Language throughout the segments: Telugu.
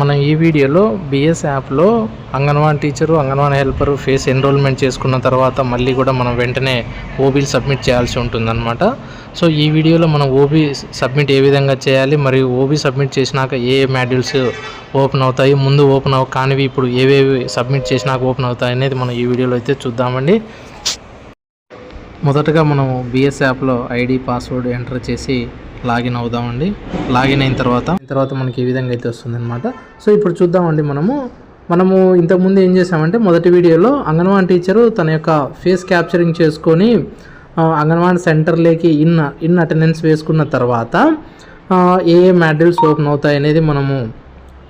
మనం ఈ వీడియోలో బిఎస్ యాప్లో anganwadi teacher anganwadi helper face enrolment చేసుకున్న తర్వాత మళ్ళీ కూడా మనం వెంటనే ఓబీలు సబ్మిట్ చేయాల్సి ఉంటుందన్నమాట. సో ఈ వీడియోలో మనం ఓబీ సబ్మిట్ ఏ విధంగా చేయాలి మరియు ఓబీ సబ్మిట్ చేసినాక ఏ ఏ మాడ్యూల్స్ ఓపెన్ అవుతాయి ముందు ఓపెన్ అవ కానివి ఇప్పుడు ఏవేవి సబ్మిట్ చేసినాక ఓపెన్ అవుతాయి అనేది మనం ఈ వీడియోలో అయితే చూద్దామండి. మొదటగా మనం బిఎస్ యాప్లో ఐడి పాస్వర్డ్ ఎంటర్ చేసి లాగిన్ అవుదామండి. లాగిన్ అయిన తర్వాత తర్వాత మనకి ఈ విధంగా అయితే వస్తుంది అనమాట సో ఇప్పుడు చూద్దామండి మనము. మనము ఇంతకుముందు ఏం చేసామంటే మొదటి వీడియోలో అంగన్వాడీ టీచరు తన యొక్క ఫేస్ క్యాప్చరింగ్ చేసుకొని అంగన్వాడి అంగన్వాడీ సెంటర్లోకి ఇన్ ఇన్ అటెండెన్స్ వేసుకున్న తర్వాత ఏ ఏ మాడ్యూల్స్ ఓపెన్ అవుతాయి అనేది మనము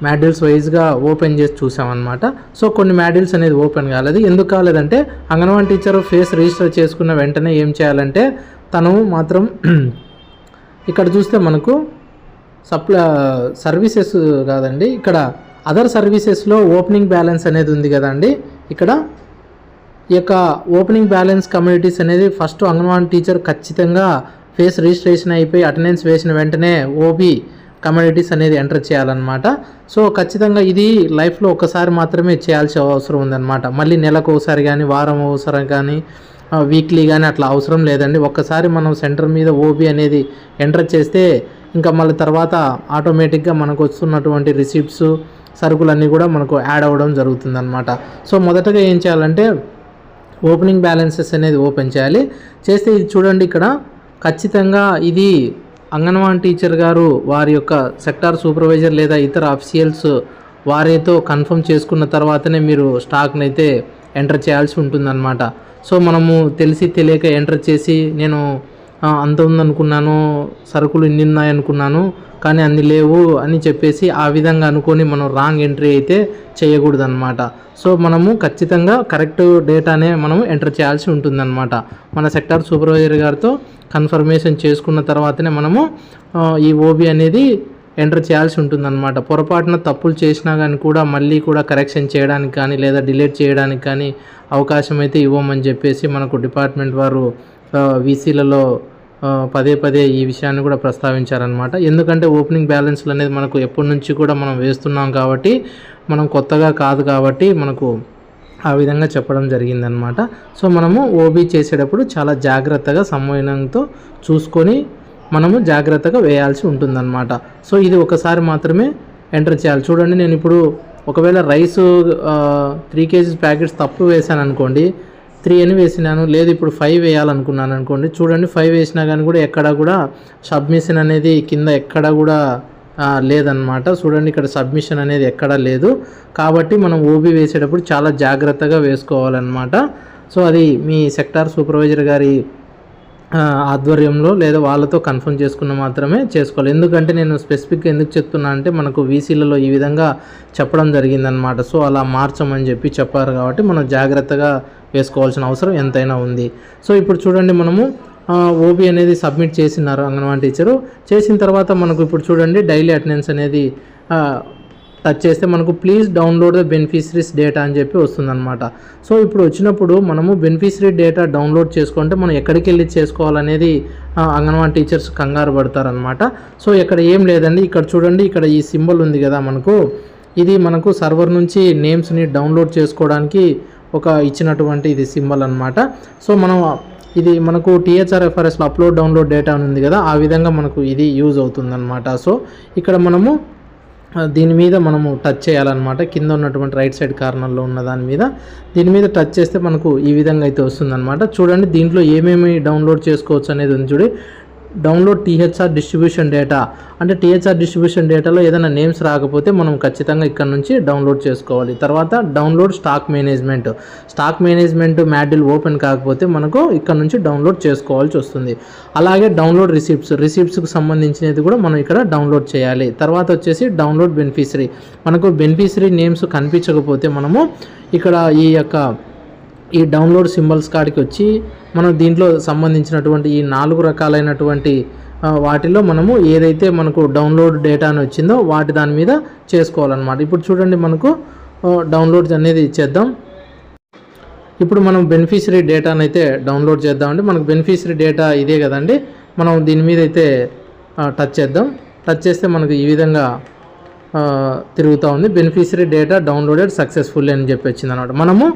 మాడ్యూల్స్ వైజ్గా ఓపెన్ చేసి చూసామన్నమాట. సో కొన్ని మాడ్యూల్స్ అనేది ఓపెన్ కాలేదు. ఎందుకు కాలేదంటే అంగన్వాడీ టీచర్ ఫేస్ రిజిస్టర్ చేసుకున్న వెంటనే ఏం చేయాలంటే తను మాత్రం ఇక్కడ చూస్తే మనకు సప్లా సర్వీసెస్ కాదండి. ఇక్కడ అదర్ సర్వీసెస్లో ఓపెనింగ్ బ్యాలెన్స్ అనేది ఉంది కదండి. ఇక్కడ ఈ యొక్క ఓపెనింగ్ బ్యాలెన్స్ కమ్యూనిటీస్ అనేది ఫస్ట్ అంగన్వాడీ టీచర్ ఖచ్చితంగా ఫేస్ రిజిస్ట్రేషన్ అయిపోయి అటెండెన్స్ వేసిన వెంటనే ఓబీ కమ్యూనిటీస్ అనేది ఎంటర్ చేయాలన్నమాట. సో ఖచ్చితంగా ఇది లైఫ్లో ఒకసారి మాత్రమే చేయాల్సిన అవసరం ఉందన్నమాట. మళ్ళీ నెలకు ఒకసారి కానీ వారం ఒకసారి కానీ వీక్లీ కానీ అట్లా అవసరం లేదండి. ఒక్కసారి మనం సెంటర్ మీద ఓబీ అనేది ఎంటర్ చేస్తే ఇంకా మళ్ళీ తర్వాత ఆటోమేటిక్గా మనకు వస్తున్నటువంటి రిసిప్ట్స్ సరుకులన్నీ కూడా మనకు యాడ్ అవ్వడం జరుగుతుందన్నమాట. సో మొదటగా ఏం చేయాలంటే ఓపెనింగ్ బ్యాలెన్సెస్ అనేది ఓపెన్ చేయాలి. చేస్తే ఇది చూడండి ఇక్కడ ఖచ్చితంగా ఇది అంగన్వాడీ టీచర్ గారు వారి యొక్క సెక్టార్ సూపర్వైజర్ లేదా ఇతర అఫీషియల్స్ వారితో కన్ఫర్మ్ చేసుకున్న తర్వాతనే మీరు స్టాక్ని అయితే ఎంటర్ చేయాల్సి ఉంటుందన్నమాట. సో మనము తెలిసి తెలియక ఎంటర్ చేసి నేను అంత ఉందనుకున్నాను సరుకులు ఇన్ని ఉన్నాయనుకున్నాను కానీ అన్ని లేవు అని చెప్పేసి ఆ విధంగా అనుకొని మనం రాంగ్ ఎంట్రీ అయితే చేయకూడదన్నమాట. సో మనము ఖచ్చితంగా కరెక్ట్ డేటానే మనం ఎంటర్ చేయాల్సి ఉంటుందన్నమాట. మన సెక్టార్ సూపర్వైజర్ గారితో కన్ఫర్మేషన్ చేసుకున్న తర్వాతనే మనము ఈ ఓబీ అనేది ఎంటర్ చేయాల్సి ఉంటుందన్నమాట. పొరపాటున తప్పులు చేసినా కానీ కూడా మళ్ళీ కూడా కరెక్షన్ చేయడానికి కానీ లేదా డిలీట్ చేయడానికి కానీ అవకాశం అయితే ఇవ్వమని చెప్పేసి మనకు డిపార్ట్మెంట్ వారు వీసీలలో పదే పదే ఈ విషయాన్ని కూడా ప్రస్తావించారనమాట ఎందుకంటే ఓపెనింగ్ బ్యాలెన్స్లు అనేది మనకు ఎప్పటి నుంచి కూడా మనం వేస్తున్నాం కాబట్టి మనం కొత్తగా కాదు కాబట్టి మనకు ఆ విధంగా చెప్పడం జరిగిందనమాట సో మనము ఓబీ చేసేటప్పుడు చాలా జాగ్రత్తగా సంవయనంతో చూసుకొని మనము జాగ్రత్తగా వేయాల్సి ఉంటుందన్నమాట. సో ఇది ఒకసారి మాత్రమే ఎంటర్ చేయాలి. చూడండి నేను ఇప్పుడు ఒకవేళ రైస్ త్రీ కేజీస్ ప్యాకెట్స్ తప్పు వేసాను అనుకోండి త్రీ అని వేసినాను లేదు ఇప్పుడు ఫైవ్ వేయాలనుకున్నాను అనుకోండి చూడండి ఫైవ్ వేసినా కానీ కూడా ఎక్కడ కూడా సబ్మిషన్ అనేది కింద ఎక్కడ కూడా లేదన్నమాట. చూడండి ఇక్కడ సబ్మిషన్ అనేది ఎక్కడా లేదు. కాబట్టి మనం ఓబీ వేసేటప్పుడు చాలా జాగ్రత్తగా వేసుకోవాలన్నమాట. సో అది మీ సెక్టార్ సూపర్వైజర్ గారి ఆధ్వర్యంలో లేదా వాళ్ళతో కన్ఫర్మ్ చేసుకున్న మాత్రమే చేసుకోవాలి. ఎందుకంటే నేను స్పెసిఫిక్గా ఎందుకు చెప్తున్నా అంటే మనకు వీసీలలో ఈ విధంగా చెప్పడం జరిగిందనమాట సో అలా మార్చమని చెప్పి చెప్పారు కాబట్టి మనం జాగ్రత్తగా వేసుకోవాల్సిన అవసరం ఎంతైనా ఉంది. సో ఇప్పుడు చూడండి మనము ఓబీ అనేది సబ్మిట్ చేసినారు అంగన్వాడీ టీచరు. చేసిన తర్వాత మనకు ఇప్పుడు చూడండి డైలీ అటెండెన్స్ అనేది టచ్ చేస్తే మనకు please download the beneficiaries data అని చెప్పి వస్తుందన్నమాట. సో ఇప్పుడు వచ్చినప్పుడు మనము బెనిఫిషరీ డేటా డౌన్లోడ్ చేసుకుంటే మనం ఎక్కడికి వెళ్ళి చేసుకోవాలనేది అంగన్వాడీ టీచర్స్ కంగారు పడతారనమాట సో ఇక్కడ ఏం లేదండి. ఇక్కడ చూడండి ఇక్కడ ఈ సింబల్ ఉంది కదా మనకు. ఇది మనకు సర్వర్ నుంచి నేమ్స్ని డౌన్లోడ్ చేసుకోవడానికి ఒక ఇచ్చినటువంటి ఇది సింబల్ అనమాట సో మనం ఇది మనకు టీహెచ్ఆర్ఎఫ్ఆర్ఎస్లో అప్లోడ్ డౌన్లోడ్ డేటా ఉంది కదా ఆ విధంగా మనకు ఇది యూజ్ అవుతుందన్నమాట. సో ఇక్కడ మనము దీని మీద మనము టచ్ చేయాలన్నమాట. కింద ఉన్నటువంటి రైట్ సైడ్ కార్నర్లో ఉన్న దాని మీద. దీని మీద టచ్ చేస్తే మనకు ఈ విధంగా అయితే వస్తుందన్నమాట. చూడండి దీంట్లో ఏమేమి డౌన్లోడ్ చేసుకోవచ్చు అనేది ఉంది చూడి. డౌన్లోడ్ టీహెచ్ఆర్ డిస్ట్రిబ్యూషన్ డేటా అంటే టీహెచ్ఆర్ డిస్ట్రిబ్యూషన్ డేటాలో ఏదైనా నేమ్స్ రాకపోతే మనం ఖచ్చితంగా ఇక్కడ నుంచి డౌన్లోడ్ చేసుకోవాలి. తర్వాత download stock management stock management module open కాకపోతే మనకు ఇక్కడ నుంచి డౌన్లోడ్ చేసుకోవాల్సి వస్తుంది. అలాగే డౌన్లోడ్ రిసిప్ట్స్ రిసిప్ట్స్కి సంబంధించినది కూడా మనం ఇక్కడ డౌన్లోడ్ చేయాలి. తర్వాత వచ్చేసి డౌన్లోడ్ బెనిఫిషరీ మనకు బెనిఫిషరీ నేమ్స్ కనిపించకపోతే మనము ఇక్కడ ఈ యొక్క ఈ డౌన్లోడ్ సింబల్స్ కాడికి వచ్చి మనం దీంట్లో సంబంధించినటువంటి ఈ నాలుగు రకాలైనటువంటి వాటిలో మనము ఏదైతే మనకు డౌన్లోడ్ డేటా అని వచ్చిందో వాటి దాని మీద చేసుకోవాలన్నమాట. ఇప్పుడు చూడండి మనకు డౌన్లోడ్ అనేది ఇచ్చేద్దాం ఇప్పుడు మనం బెనిఫిషరీ డేటాను అయితే డౌన్లోడ్ చేద్దామండి. మనకు బెనిఫిషరీ డేటా ఇదే కదండి. మనం దీని మీద అయితే టచ్ చేద్దాం. టచ్ చేస్తే మనకు ఈ విధంగా తిరుగుతూ ఉంది. బెనిఫిషరీ డేటా డౌన్లోడెడ్ సక్సెస్ఫుల్ అని చెప్పి వచ్చింది అనమాట మనము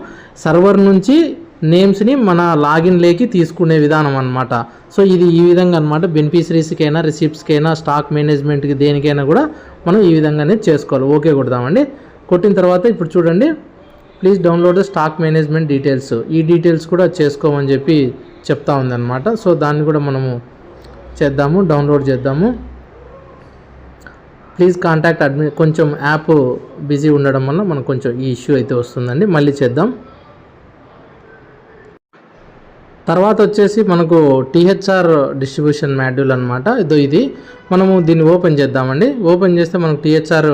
సర్వర్ నుంచి నేమ్స్ని మన లాగిన్లోకి తీసుకునే విధానం అనమాట సో ఇది ఈ విధంగా అనమాట బెనిఫిషరీస్కైనా రిసిప్ట్స్కైనా స్టాక్ మేనేజ్మెంట్కి దేనికైనా కూడా మనం ఈ విధంగానే చేసుకోవాలి. ఓకే కొడదామండి. కొట్టిన తర్వాత ఇప్పుడు చూడండి. Please download the stock management details ఈ డీటెయిల్స్ కూడా చేసుకోమని చెప్పి చెప్తా ఉందన్నమాట. సో దాన్ని కూడా మనము చేద్దాము డౌన్లోడ్ చేద్దాము. ప్లీజ్ కాంటాక్ట్ అడ్మి కొంచెం యాప్ బిజీ ఉండడం వల్ల మనకు కొంచెం ఈ ఇష్యూ అయితే వస్తుందండి. మళ్ళీ చేద్దాం. తర్వాత వచ్చేసి మనకు టీహెచ్ఆర్ డిస్ట్రిబ్యూషన్ మాడ్యూల్ అనమాట ఇదో ఇది. మనము దీన్ని ఓపెన్ చేద్దామండి. ఓపెన్ చేస్తే మనకు టీహెచ్ఆర్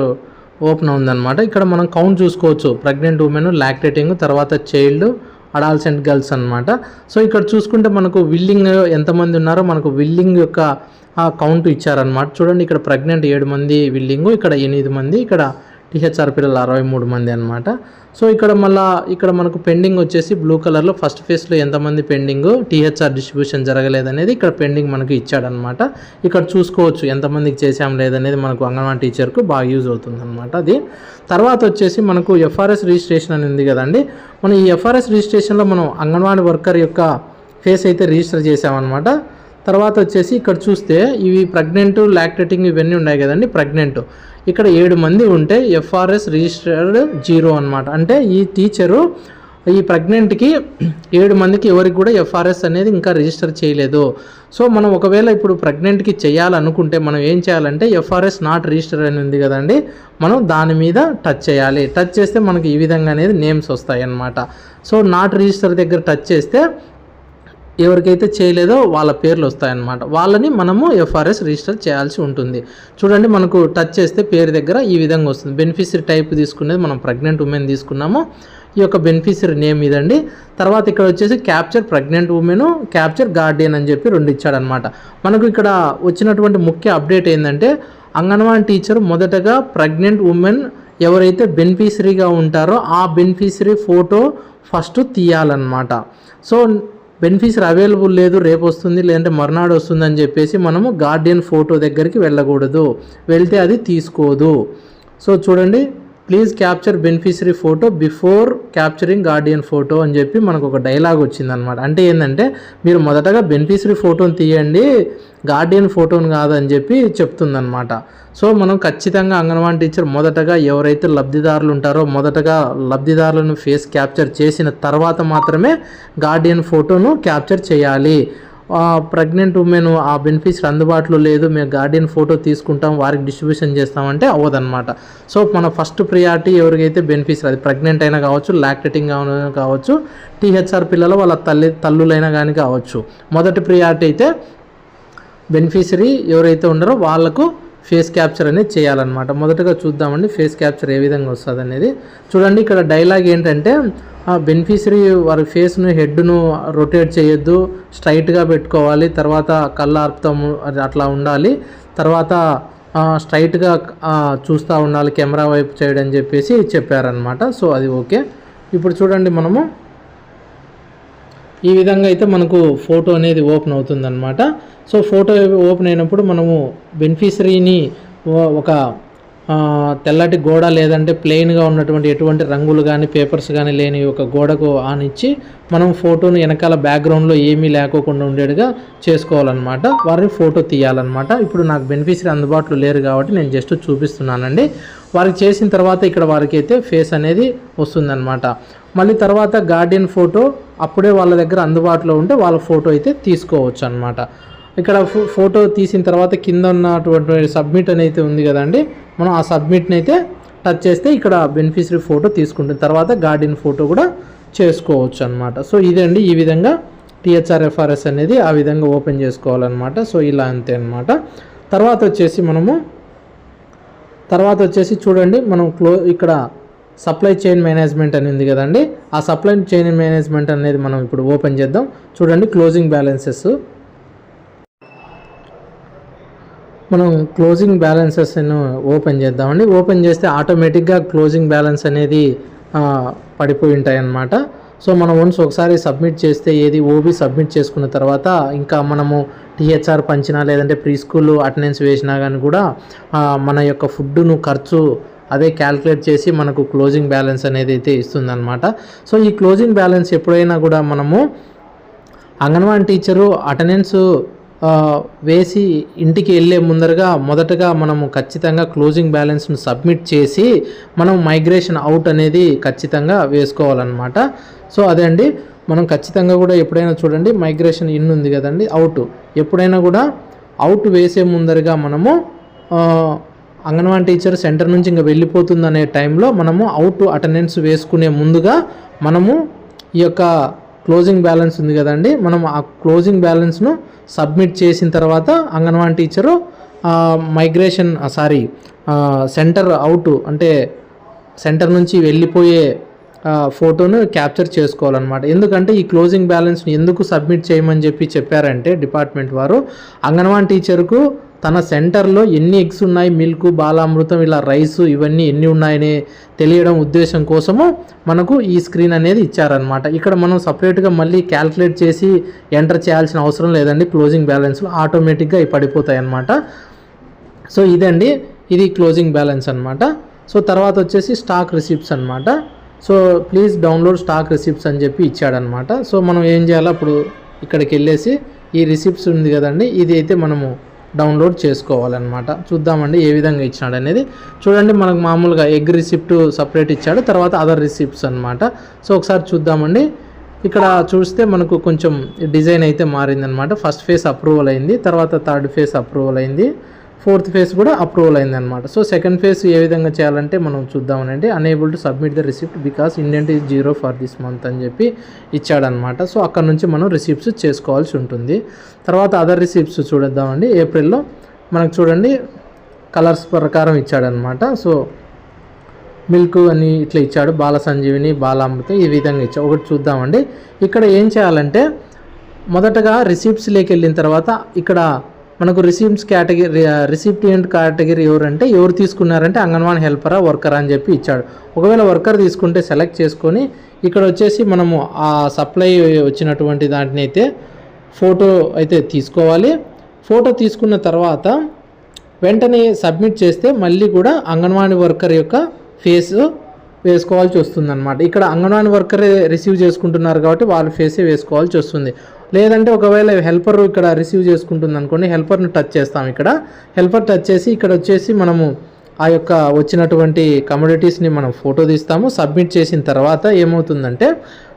ఓపెన్ ఉందన్నమాట ఇక్కడ మనం కౌంట్ చూసుకోవచ్చు. ప్రెగ్నెంట్ ఉమెన్ లాక్టేటింగ్ తర్వాత చైల్డ్ అడాల్సెంట్ గర్ల్స్ అన్నమాట. సో ఇక్కడ చూసుకుంటే మనకు విల్లింగ్ ఎంతమంది ఉన్నారో మనకు విల్లింగ్ యొక్క కౌంట్ ఇచ్చారనమాట చూడండి ఇక్కడ ప్రెగ్నెంట్ ఏడు మంది విల్లింగు ఇక్కడ ఎనిమిది మంది ఇక్కడ టీహెచ్ఆర్ పిల్లలు అరవై మూడు మంది అనమాట సో ఇక్కడ మళ్ళా ఇక్కడ మనకు పెండింగ్ వచ్చేసి బ్లూ కలర్లో ఫస్ట్ ఫేస్లో ఎంతమంది పెండింగ్ టీహెచ్ఆర్ డిస్ట్రిబ్యూషన్ జరగలేదనేది ఇక్కడ పెండింగ్ మనకు ఇచ్చాడనమాట ఇక్కడ చూసుకోవచ్చు ఎంతమందికి చేసాం లేదనేది మనకు అంగన్వాడీ టీచర్కు బాగా యూజ్ అవుతుంది అనమాట అది. తర్వాత వచ్చేసి మనకు ఎఫ్ఆర్ఎస్ రిజిస్ట్రేషన్ అని ఉంది కదండి. మనం ఈ ఎఫ్ఆర్ఎస్ రిజిస్ట్రేషన్లో మనం అంగన్వాడీ వర్కర్ యొక్క ఫేస్ అయితే రిజిస్టర్ చేసామన్నమాట తర్వాత వచ్చేసి ఇక్కడ చూస్తే ఇవి ప్రెగ్నెంట్ లాక్టేటింగ్ ఇవన్నీ ఉన్నాయి కదండి ప్రెగ్నెంట్. ఇక్కడ ఏడు మంది ఉంటే ఎఫ్ఆర్ఎస్ రిజిస్టర్డ్ జీరో అన్నమాట. అంటే ఈ టీచరు ఈ ప్రెగ్నెంట్కి ఏడు మందికి ఎవరికి కూడా ఎఫ్ఆర్ఎస్ అనేది ఇంకా రిజిస్టర్ చేయలేదు. సో మనం ఒకవేళ ఇప్పుడు ప్రెగ్నెంట్కి చేయాలనుకుంటే మనం ఏం చేయాలంటే ఎఫ్ఆర్ఎస్ నాట్ రిజిస్టర్ అని ఉంది కదండి మనం దాని మీద టచ్ చేయాలి. టచ్ చేస్తే మనకి ఈ విధంగా అనేది నేమ్స్ వస్తాయి అన్నమాట సో నాట్ రిజిస్టర్ దగ్గర టచ్ చేస్తే ఎవరికైతే చేయలేదో వాళ్ళ పేర్లు వస్తాయన్నమాట. వాళ్ళని మనము ఎఫ్ఆర్ఎస్ రిజిస్టర్ చేయాల్సి ఉంటుంది. చూడండి మనకు టచ్ చేస్తే పేరు దగ్గర ఈ విధంగా వస్తుంది. బెనిఫిషరీ టైప్ తీసుకునేది మనం ప్రెగ్నెంట్ ఉమెన్ తీసుకున్నాము. ఈ యొక్క బెనిఫిషరీ నేమ్ ఇదండి. తర్వాత ఇక్కడ వచ్చేసి capture pregnant women capture guardian అని చెప్పి రెండు ఇచ్చాడనమాట మనకు ఇక్కడ వచ్చినటువంటి ముఖ్య అప్డేట్ ఏంటంటే అంగన్వాడీ టీచర్ మొదటగా ప్రెగ్నెంట్ ఉమెన్ ఎవరైతే బెనిఫిషరీగా ఉంటారో ఆ బెనిఫిషరీ ఫోటో ఫస్ట్ తీయాలన్నమాట. సో బెనిఫిషరీ అవైలబుల్ లేదు రేపు వస్తుంది లేదంటే మర్నాడు వస్తుంది అని చెప్పేసి మనము గార్డియన్ ఫోటో దగ్గరికి వెళ్ళకూడదు. వెళ్తే అది తీసుకోదు. సో చూడండి please capture beneficiary photo before capturing guardian photo అని చెప్పి మనకు ఒక డైలాగ్ వచ్చిందనమాట అంటే ఏంటంటే మీరు మొదటగా బెనిఫిషరీ ఫోటోని తీయండి గార్డియన్ ఫోటోని కాదని చెప్పి చెప్తుందనమాట సో మనం ఖచ్చితంగా అంగన్వాడీ టీచర్ మొదటగా ఎవరైతే లబ్ధిదారులు ఉంటారో మొదటగా లబ్ధిదారులను ఫేస్ క్యాప్చర్ చేసిన తర్వాత మాత్రమే గార్డియన్ ఫోటోను క్యాప్చర్ చేయాలి. ప్రెగ్నెంట్ ఉమెన్ ఆ బెనిఫిట్స్ అందుబాటులో లేదు మేము గార్డియన్ ఫోటో తీసుకుంటాం వారికి డిస్ట్రిబ్యూషన్ చేస్తామంటే అవ్వదన్నమాట. సో మన ఫస్ట్ ప్రియారిటీ ఎవరికైతే బెనిఫిట్స్ అది ప్రెగ్నెంట్ అయినా కావచ్చు లాక్టేటింగ్ కావచ్చు టీహెచ్ఆర్ పిల్లలు వాళ్ళ తల్లి తల్లులైనా కానీ కావచ్చు. మొదటి ప్రియారిటీ అయితే బెనిఫిషరీ ఎవరైతే ఉన్నారో వాళ్ళకు ఫేస్ క్యాప్చర్ అనేది చేయాలన్నమాట. మొదటగా చూద్దామండి ఫేస్ క్యాప్చర్ ఏ విధంగా వస్తుంది అనేది చూడండి ఇక్కడ డైలాగ్ ఏంటంటే బెనిఫిషరీ వారి ఫేస్ను హెడ్ను రొటేట్ చేయొద్దు స్ట్రైట్గా పెట్టుకోవాలి తర్వాత కళ్ళ అర్థము అట్లా ఉండాలి తర్వాత స్ట్రైట్గా చూస్తూ ఉండాలి కెమెరా వైపు చేయడం చెప్పేసి చెప్పారనమాట సో అది ఓకే. ఇప్పుడు చూడండి మనము. ఈ విధంగా అయితే మనకు ఫోటో అనేది ఓపెన్ అవుతుందన్నమాట. సో ఫోటో ఓపెన్ అయినప్పుడు మనము బెనిఫిషరీని ఒక తెల్లటి గోడ లేదంటే ప్లెయిన్గా ఉన్నటువంటి ఎటువంటి రంగులు కానీ పేపర్స్ కానీ లేని ఒక గోడకు ఆనిచ్చి మనం ఫోటోను వెనకాల బ్యాక్గ్రౌండ్లో ఏమీ లేకోకుండా ఉండేట్టుగా చేసుకోవాలన్నమాట. వారిని ఫోటో తీయాలన్నమాట. ఇప్పుడు నాకు బెనిఫిషరీ అందుబాటులో లేరు కాబట్టి నేను జస్ట్ చూపిస్తున్నానండి. వారికి చేసిన తర్వాత ఇక్కడ వారికి అయితే ఫేస్ అనేది వస్తుందన్నమాట. మళ్ళీ తర్వాత గార్డియన్ ఫోటో అప్పుడే వాళ్ళ దగ్గర అందుబాటులో ఉంటే వాళ్ళ ఫోటో అయితే తీసుకోవచ్చు అనమాట ఇక్కడ ఫో- ఫోటో తీసిన తర్వాత కింద ఉన్నటువంటి సబ్మిట్ అనేది ఉంది కదండి. మనం ఆ సబ్మిట్ని అయితే టచ్ చేస్తే ఇక్కడ బెనిఫిషరీ ఫోటో తీసుకుంటుంది. తర్వాత గార్డెన్ ఫోటో కూడా చేసుకోవచ్చు అనమాట సో ఇదండి ఈ విధంగా టీహెచ్ఆర్ఎఫ్ఆర్ఎస్ అనేది ఆ విధంగా ఓపెన్ చేసుకోవాలన్నమాట. సో ఇలా అంతే అనమాట తర్వాత వచ్చేసి మనము తర్వాత వచ్చేసి చూడండి మనం క్లో ఇక్కడ సప్లై చైన్ మేనేజ్మెంట్ అని ఉంది కదండి. ఆ సప్లై చైన్ మేనేజ్మెంట్ అనేది మనం ఇప్పుడు ఓపెన్ చేద్దాం. చూడండి క్లోజింగ్ బ్యాలెన్సెస్. మనం క్లోజింగ్ బ్యాలెన్సెస్ ఓపెన్ చేద్దామండి. ఓపెన్ చేస్తే ఆటోమేటిక్గా క్లోజింగ్ బ్యాలెన్స్ అనేది పడిపోయి ఉంటాయి అన్నమాట సో మనం వన్స్ ఒకసారి సబ్మిట్ చేస్తే ఏది ఓబీ సబ్మిట్ చేసుకున్న తర్వాత ఇంకా మనము టీహెచ్ఆర్ పంచినా లేదంటే ప్రీ స్కూల్ అటెండెన్స్ వేసినా కానీ కూడా మన యొక్క ఫుడ్ను ఖర్చు అదే క్యాల్కులేట్ చేసి మనకు క్లోజింగ్ బ్యాలెన్స్ అనేది అయితే ఇస్తుందన్నమాట. సో ఈ క్లోజింగ్ బ్యాలెన్స్ ఎప్పుడైనా కూడా మనము అంగన్వాడీ టీచరు అటెండెన్స్ వేసి ఇంటికి వెళ్ళే ముందరగా మొదటగా మనము ఖచ్చితంగా క్లోజింగ్ బ్యాలెన్స్ను సబ్మిట్ చేసి మనం మైగ్రేషన్ అవుట్ అనేది ఖచ్చితంగా వేసుకోవాలన్నమాట. సో అదే అండి. మనం ఖచ్చితంగా కూడా ఎప్పుడైనా చూడండి మైగ్రేషన్ ఇన్ ఉంది కదండి అవుట్. ఎప్పుడైనా కూడా అవుట్ వేసే ముందరగా మనము అంగన్వాడీ టీచర్ సెంటర్ నుంచి ఇంకా వెళ్ళిపోతుందనే టైంలో మనము అవుట్ అటెండెన్స్ వేసుకునే ముందుగా మనము ఈ యొక్క క్లోజింగ్ బ్యాలెన్స్ ఉంది కదండి. మనం ఆ క్లోజింగ్ బ్యాలెన్స్ను సబ్మిట్ చేసిన తర్వాత anganwadi teacher migration sorry centre out అంటే సెంటర్ నుంచి వెళ్ళిపోయే ఫోటోను క్యాప్చర్ చేసుకోవాలన్నమాట. ఎందుకంటే ఈ క్లోజింగ్ బ్యాలెన్స్ని ఎందుకు సబ్మిట్ చేయమని చెప్పి చెప్పారంటే డిపార్ట్మెంట్ వారు అంగన్వాడీ టీచర్కు తన సెంటర్లో ఎన్ని ఎగ్స్ ఉన్నాయి మిల్క్ బాలామృతం ఇలా రైస్ ఇవన్నీ ఎన్ని ఉన్నాయని తెలియడం ఉద్దేశం కోసము మనకు ఈ స్క్రీన్ అనేది ఇచ్చారనమాట ఇక్కడ మనం సపరేట్గా మళ్ళీ క్యాల్కులేట్ చేసి ఎంటర్ చేయాల్సిన అవసరం లేదండి. క్లోజింగ్ బ్యాలెన్స్లో ఆటోమేటిక్గా ఇవి పడిపోతాయి అన్నమాట సో ఇదండి. ఇది క్లోజింగ్ బ్యాలెన్స్ అనమాట సో తర్వాత వచ్చేసి స్టాక్ రిసిప్ట్స్ అనమాట so please download stock receipts అని చెప్పి ఇచ్చాడనమాట సో మనం ఏం చేయాలి? అప్పుడు ఇక్కడికి వెళ్ళేసి ఈ రిసిప్ట్స్ ఉంది కదండి. ఇది అయితే మనము డౌన్లోడ్ చేసుకోవాలన్నమాట. చూద్దామండి ఏ విధంగా ఇచ్చినాడు అనేది చూడండి మనకు మామూలుగా ఎగ్ రిసిప్ట్ సపరేట్ ఇచ్చాడు తర్వాత అదర్ రిసిప్ట్స్ అనమాట సో ఒకసారి చూద్దామండి. ఇక్కడ చూస్తే మనకు కొంచెం డిజైన్ అయితే మారిందనమాట ఫస్ట్ ఫేస్ అప్రూవల్ అయింది తర్వాత థర్డ్ ఫేస్ అప్రూవల్ అయింది. ఫోర్త్ ఫేస్ కూడా అప్రూవల్ అయిందనమాట సో సెకండ్ ఫేస్ ఏ విధంగా చేయాలంటే మనం చూద్దామనంటే unable to submit the receipt because indent is zero for this month అని చెప్పి ఇచ్చాడనమాట సో అక్కడ నుంచి మనం రిసిప్ట్స్ చేసుకోవాల్సి ఉంటుంది. తర్వాత అదర్ రిసిప్ట్స్ చూడొద్దామండి. ఏప్రిల్లో మనకు చూడండి కలర్స్ ప్రకారం ఇచ్చాడనమాట సో మిల్క్ అని ఇట్లా ఇచ్చాడు. బాల సంజీవిని బాలామృతం ఈ విధంగా ఇచ్చాడు. ఒకటి చూద్దామండి. ఇక్కడ ఏం చేయాలంటే మొదటగా రిసిప్ట్స్లోకి వెళ్ళిన తర్వాత ఇక్కడ మనకు రిసీప్ట్స్ కేటగిరీ రిసిప్టియంట్ కేటగిరీ ఎవరంటే ఎవరు తీసుకున్నారంటే అంగన్వాడీ హెల్పరా వర్కరా అని చెప్పి ఇచ్చాడు. ఒకవేళ వర్కర్ తీసుకుంటే సెలెక్ట్ చేసుకొని ఇక్కడ వచ్చేసి మనము ఆ సప్లై వచ్చినటువంటి దాంట్ని అయితే ఫోటో అయితే తీసుకోవాలి. ఫోటో తీసుకున్న తర్వాత వెంటనే సబ్మిట్ చేస్తే మళ్ళీ కూడా అంగన్వాడీ వర్కర్ యొక్క ఫేస్ వేసుకోవాల్సి వస్తుంది అనమాట ఇక్కడ అంగన్వాడీ వర్కరే రిసీవ్ చేసుకుంటున్నారు కాబట్టి వాళ్ళ ఫేసే వేసుకోవాల్సి వస్తుంది. లేదంటే ఒకవేళ హెల్పర్ ఇక్కడ రిసీవ్ చేసుకుంటుంది అనుకోండి హెల్పర్ని టచ్ చేస్తాం ఇక్కడ. హెల్పర్ టచ్ చేసి ఇక్కడ వచ్చేసి మనము ఆ యొక్క వచ్చినటువంటి కమోడిటీస్ని మనం ఫోటో తీస్తాము. సబ్మిట్ చేసిన తర్వాత ఏమవుతుందంటే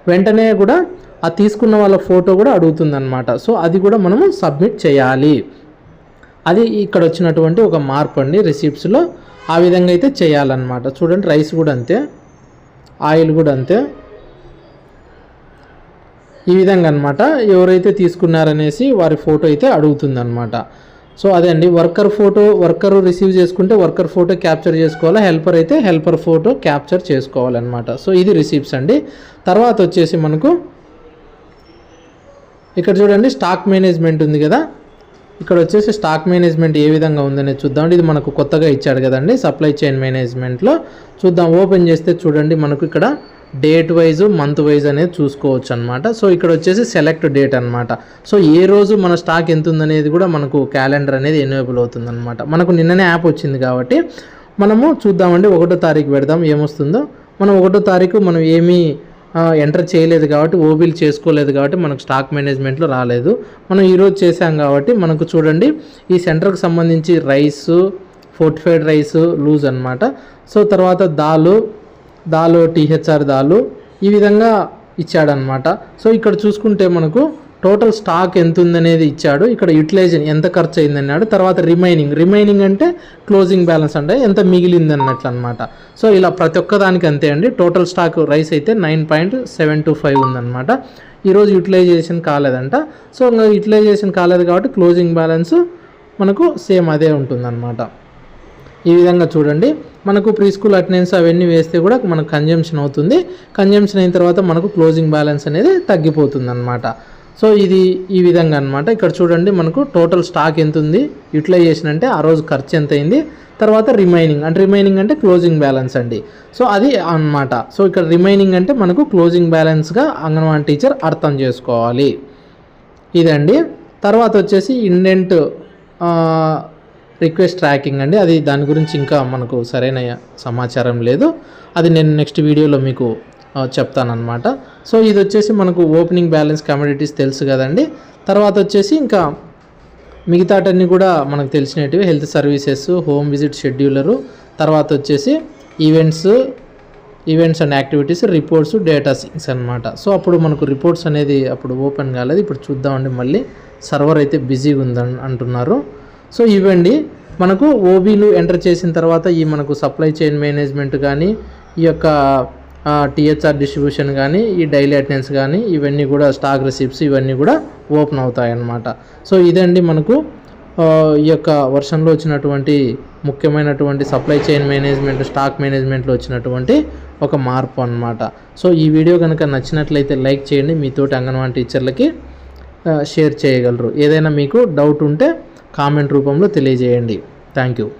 వెంటనే కూడా ఆ తీసుకున్న వాళ్ళ ఫోటో కూడా అడుగుతుందన్నమాట. సో అది కూడా మనము సబ్మిట్ చేయాలి. అది ఇక్కడ వచ్చినటువంటి ఒక మార్పు అండి రిసిప్ట్స్లో. ఆ విధంగా అయితే చేయాలన్నమాట. చూడండి రైస్ కూడా అంతే ఆయిల్ కూడా అంతే. ఈ విధంగా అనమాట ఎవరైతే తీసుకున్నారనేసి వారి ఫోటో అయితే అడుగుతుందన్నమాట. సో అదే అండి. వర్కర్ ఫోటో వర్కర్ రిసీవ్ చేసుకుంటే వర్కర్ ఫోటో క్యాప్చర్ చేసుకోవాలి? హెల్పర్ అయితే హెల్పర్ ఫోటో క్యాప్చర్ చేసుకోవాలన్నమాట. సో ఇది రిసీప్ట్స్ అండి. తర్వాత వచ్చేసి మనకు ఇక్కడ చూడండి స్టాక్ మేనేజ్మెంట్ ఉంది కదా. ఇక్కడ వచ్చేసి స్టాక్ మేనేజ్మెంట్ ఏ విధంగా ఉందనేది చూద్దాం ఇది మనకు కొత్తగా ఇచ్చాడు కదండి సప్లై చైన్ మేనేజ్మెంట్లో. చూద్దాం ఓపెన్ చేస్తే చూడండి మనకు ఇక్కడ డేట్ వైజ్ మంత్ వైజ్ అనేది చూసుకోవచ్చు అనమాట సో ఇక్కడ వచ్చేసి సెలెక్ట్ డేట్ అనమాట సో ఏ రోజు మన స్టాక్ ఎంత ఉందనేది కూడా మనకు క్యాలెండర్ అనేది ఎనేబుల్ అవుతుంది అనమాట మనకు నిన్ననే యాప్ వచ్చింది కాబట్టి మనము చూద్దామండి ఒకటో తారీఖు పెడదాం ఏమొస్తుందో. మనం ఒకటో తారీఖు మనం ఏమీ ఎంటర్ చేయలేదు కాబట్టి ఓబీలు చేసుకోలేదు కాబట్టి మనకు స్టాక్ మేనేజ్మెంట్లో రాలేదు. మనం ఈరోజు చేసాం కాబట్టి మనకు చూడండి ఈ సెంటర్కి సంబంధించి రైస్ ఫోర్టిఫైడ్ రైస్ లూజ్ అనమాట సో తర్వాత దాలు దాలు టీహెచ్ఆర్ దాలు ఈ విధంగా ఇచ్చాడనమాట సో ఇక్కడ చూసుకుంటే మనకు టోటల్ స్టాక్ ఎంత ఉందనేది ఇచ్చాడు. ఇక్కడ యూటిలైజేషన్ ఎంత ఖర్చు అయిందన్నాడు తర్వాత రిమైనింగ్. రిమైనింగ్ అంటే క్లోజింగ్ బ్యాలెన్స్ అంటే ఎంత మిగిలింది అన్నట్లు అనమాట సో ఇలా ప్రతి ఒక్క దానికి అంతే అండి. టోటల్ స్టాక్ రైస్ అయితే nine point seven two five ఉందన్నమాట. ఈరోజు యూటిలైజేషన్ కాలేదంట. సో ఇంకా యూటిలైజేషన్ కాలేదు కాబట్టి క్లోజింగ్ బ్యాలెన్స్ మనకు సేమ్ అదే ఉంటుందన్నమాట. ఈ విధంగా చూడండి. మనకు ప్రీ స్కూల్ అటెండెన్స్ అవన్నీ వేస్తే కూడా మనకు కన్జంప్షన్ అవుతుంది. కన్జంప్షన్ అయిన తర్వాత మనకు క్లోజింగ్ బ్యాలెన్స్ అనేది తగ్గిపోతుంది అనమాట సో ఇది ఈ విధంగా అనమాట ఇక్కడ చూడండి మనకు టోటల్ స్టాక్ ఎంత ఉంది? యూటిలైజేషన్ అంటే ఆ రోజు ఖర్చు ఎంత అయింది? తర్వాత రిమైనింగ్ అంటే రిమైనింగ్ అంటే క్లోజింగ్ బ్యాలెన్స్ అండి. సో అది అన్నమాట. సో ఇక్కడ రిమైనింగ్ అంటే మనకు క్లోజింగ్ బ్యాలెన్స్గా అంగన్వాడీ టీచర్ అర్థం చేసుకోవాలి. ఇదండి. తర్వాత వచ్చేసి ఇండెంట్ రిక్వెస్ట్ ట్రాకింగ్ అండి. అది దాని గురించి ఇంకా మనకు సరైన సమాచారం లేదు. అది నేను నెక్స్ట్ వీడియోలో మీకు చెప్తానమాట సో ఇది వచ్చేసి మనకు ఓపెనింగ్ బ్యాలెన్స్ కమ్యూనిటీస్ తెలుసు కదండి. తర్వాత వచ్చేసి ఇంకా మిగతాటన్నీ కూడా మనకు తెలిసినవి health services home visit scheduler తర్వాత వచ్చేసి events events and activities reports data syncs అనమాట సో అప్పుడు మనకు రిపోర్ట్స్ అనేది అప్పుడు ఓపెన్ కాలేదు. ఇప్పుడు చూద్దామండి మళ్ళీ. సర్వర్ అయితే బిజీగా ఉందని అంటున్నారు. సో ఇవండి మనకు ఓబీలు ఎంటర్ చేసిన తర్వాత ఈ మనకు సప్లై చైన్ మేనేజ్మెంట్ కానీ ఈ యొక్క టీహెచ్ఆర్ డిస్ట్రిబ్యూషన్ కానీ ఈ డైలీ అటెండెన్స్ కానీ ఇవన్నీ కూడా స్టాక్ రిసిప్ట్స్ ఇవన్నీ కూడా ఓపెన్ అవుతాయి అన్నమాట సో ఇదండి మనకు ఈ యొక్క వర్షంలో వచ్చినటువంటి ముఖ్యమైనటువంటి సప్లై చైన్ మేనేజ్మెంట్ స్టాక్ మేనేజ్మెంట్లో వచ్చినటువంటి ఒక మార్పు అన్నమాట. సో ఈ వీడియో కనుక నచ్చినట్లయితే లైక్ చేయండి. మీతోటి అంగన్వాడీ టీచర్లకి షేర్ చేయగలరు. ఏదైనా మీకు డౌట్ ఉంటే కామెంట్ రూపంలో తెలియజేయండి. Thank you.